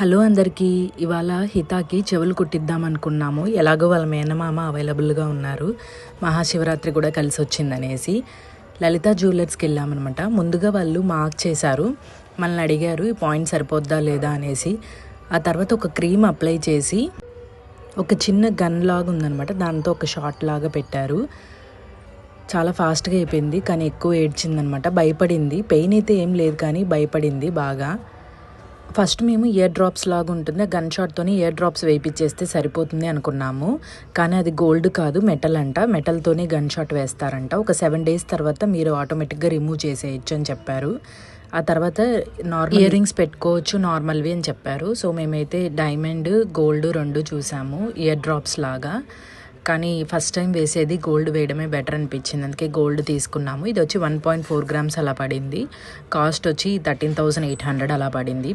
Hello అందరికీ ఇవాళ హితాకి చెవులు కుట్టిద్దాం అనుకున్నాము. ఎలాగో వాళ్ళ మేనమామ అవైలబుల్గా ఉన్నారు. మహాశివరాత్రి కూడా కలిసి వచ్చిందనేసి లలిత జ్యువెలర్స్కి వెళ్ళామన్నమాట. ముందుగా వాళ్ళు మార్క్ చేశారు. మనల్ని అడిగారు ఈ పాయింట్ సరిపోద్దా లేదా? అనేసి. ఆ తర్వాత ఒక క్రీమ్ అప్లై చేసి ఒక చిన్న గన్ లాగా ఉందన్నమాట. దాంతో ఒక షార్ట్ లాగా పెట్టారు. చాలా ఫాస్ట్గా అయిపోయింది కానీ ఎక్కువ ఏడ్చిందనమాట భయపడింది. పెయిన్ అయితే ఏం లేదు కానీ భయపడింది బాగా. ఫస్ట్ మేము ఇయర్ డ్రాప్స్ లాగా ఉంటుంది. గన్ షాట్తోని ఇయర్ డ్రాప్స్ వేయించేస్తే సరిపోతుంది అనుకున్నాము. కానీ అది గోల్డ్ కాదు మెటల్ అంట. మెటల్తోనే గన్ షాట్ వేస్తారంట. ఒక సెవెన్ డేస్ తర్వాత మీరు ఆటోమేటిక్గా రిమూవ్ చేసేయచ్చు అని చెప్పారు. ఆ తర్వాత నార్మల్ ఇయర్ రింగ్స్ పెట్టుకోవచ్చు నార్మల్వి అని చెప్పారు. సో మేమైతే డైమండ్ గోల్డ్ రెండు చూసాము ఇయర్ డ్రాప్స్ లాగా. కానీ ఫస్ట్ టైం వేసేది గోల్డ్ వేయడమే బెటర్ అనిపించింది. అందుకే గోల్డ్ తీసుకున్నాము. ఇది వచ్చి వన్ పాయింట్ ఫోర్ గ్రామ్స్ అలా పడింది. కాస్ట్ వచ్చి థర్టీన్ థౌసండ్ ఎయిట్ హండ్రెడ్ అలా పడింది.